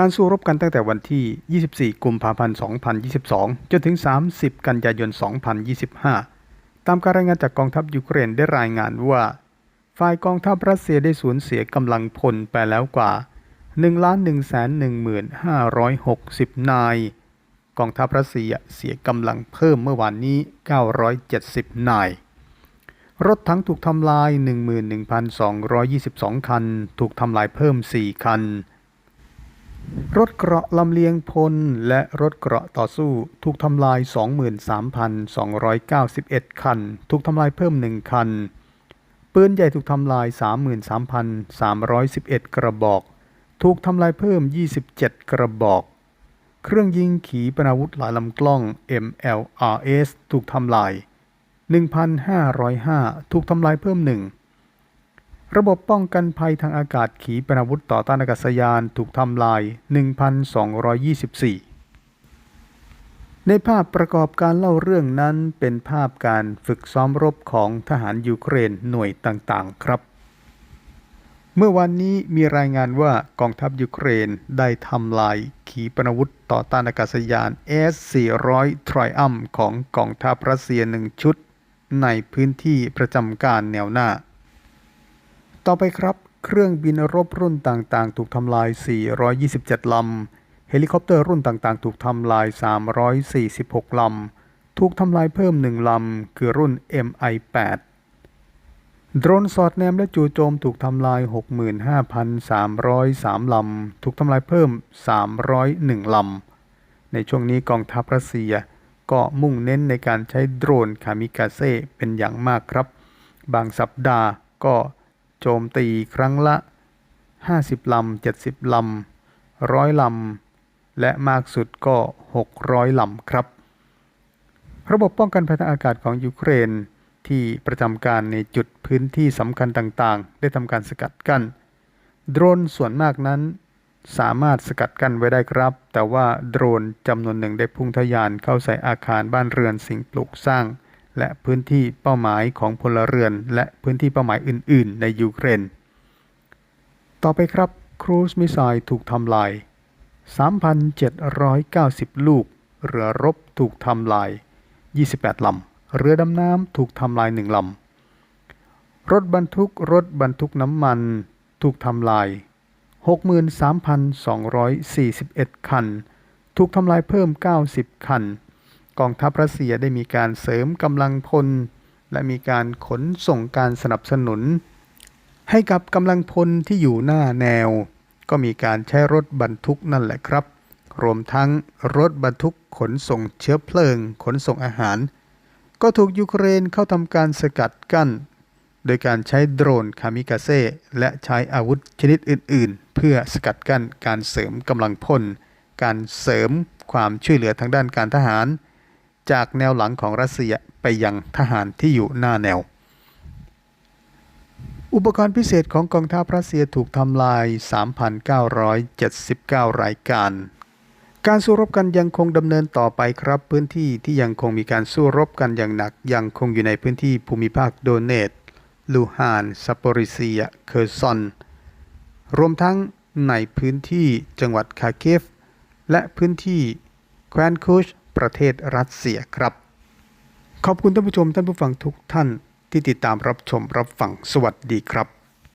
การสู้รบกันตั้งแต่วันที่ 24 กุมภาพันธ์ 2022 จนถึง 30 กันยายน 2025 ตามการรายงานจากกองทัพยูเครนได้รายงานว่า ฝ่ายกองทัพรัสเซียได้สูญเสียกำลังพลไปแล้วกว่า 1,115,560 นาย กองทัพรัสเซียเสียกำลังเพิ่มเมื่อวานนี้ 970 นาย รถทั้งถูกทำลาย 11,222 คัน ถูกทำลายเพิ่ม 4 คัน รถเกราะลำเลียงพลและรถเกราะต่อสู้ถูกทำลาย 23,291 คัน ถูกทำลายเพิ่ม 1 คัน ปืนใหญ่ถูกทำลาย 33,311 กระบอก ถูกทำลายเพิ่ม 27 กระบอก เครื่องยิงขีปนาวุธหลายลำกล้อง MLRS ถูกทำลาย 1,505 ถูกทำลายเพิ่มหนึ่ง ระบบป้องกันภัยทางอากาศขีปนาวุธต่อต้านอากาศยานถูกทำลาย 1,224 ในภาพประกอบการเล่าเรื่องนั้นเป็นภาพการฝึกซ้อมรบของทหารยูเครนหน่วยต่างๆ ครับ เมื่อวันนี้มีรายงานว่ากองทัพยูเครนได้ทำลายขีปนาวุธต่อต้านอากาศยาน S-400 Triumph ของกองทัพรัสเซียหนึ่งชุด ในพื้นที่ประจำการแนวหน้า ต่อไปครับ เครื่องบินรบรุ่นต่างๆ ถูกทำลาย 427 ลำ เฮลิคอปเตอร์รุ่นต่างๆ ถูกทำลาย 346 ลำ ถูกทำลายเพิ่ม 1 ลำ คือรุ่น MI8 โดรนสอดแนมและจู่โจมถูกทำลาย 65,303 ลำ ถูกทำลายเพิ่ม 301 ลำ ในช่วงนี้กองทัพรัสเซียก็มุ่งเน้นในการใช้โดรนคามิกาเซ่เป็นอย่างมากครับ บางสัปดาห์ก็ จมตีครั้งละ 50 ลำ 70 ลำร้อยลำ และมากสุดก็ 600 ลำครับ ระบบป้องกันภัยทางอากาศของยูเครนที่ประจำการในจุดพื้นที่สำคัญต่างๆ ได้ทำการสกัดกั้น โดรนส่วนมากนั้น สามารถสกัดกั้นไว้ได้ครับ แต่ว่าโดรนจำนวนหนึ่งได้พุ่งทะยานเข้าใส่อาคารบ้านเรือนสิ่งปลูกสร้าง และพื้นที่เป้าหมายของพลเรือน และพื้นที่เป้าหมายอื่น ๆ ในยูเครน ต่อไปครับครูซมิสไซล์ถูกทำลาย 3,790 ลูก เรือรบถูกทำลาย 28 ลำ เรือดำน้ำถูกทำลายหนึ่งลำ รถบรรทุกรถบรรทุกน้ำมันถูกทำลาย 63,241 คัน ถูกทำลายเพิ่ม 90 คัน กองทัพรัสเซียได้มีการเสริมกำลังพล และมีการขนส่งการสนับสนุน ให้กับกำลังพลที่อยู่หน้าแนว ก็มีการใช้รถบรรทุกนั่นแหละครับ รวมทั้งรถบรรทุกขนส่งเชื้อเพลิง ขนส่งอาหาร ก็ถูกยูเครนเข้าทำการสกัดกั้น โดยการใช้โดรนคามิกาเซ่และใช้อาวุธชนิดอื่น ๆ เพื่อสกัดกั้นการเสริมกำลังพล การเสริมความช่วยเหลือทางด้านการทหาร จากแนวหลังของรัสเซียไปยังทหารที่อยู่หน้าแนว อุปกรณ์พิเศษของกองทัพรัสเซียถูกทำลาย 3,979 รายการ การสู้รบกันยังคงดำเนินต่อไปครับ พื้นที่ที่ยังคงมีการสู้รบกันอย่างหนัก ยังคงอยู่ในพื้นที่ภูมิภาคโดเนต ลูฮานซัปโปริเซีย เคอร์ซอน รวมทั้งในพื้นที่จังหวัดคาเคฟและพื้นที่แคว้นคุช ประเทศรัสเซียครับ ขอบคุณท่านผู้ชมท่านผู้ฟังทุกท่านที่ติดตามรับชมรับฟังสวัสดีครับ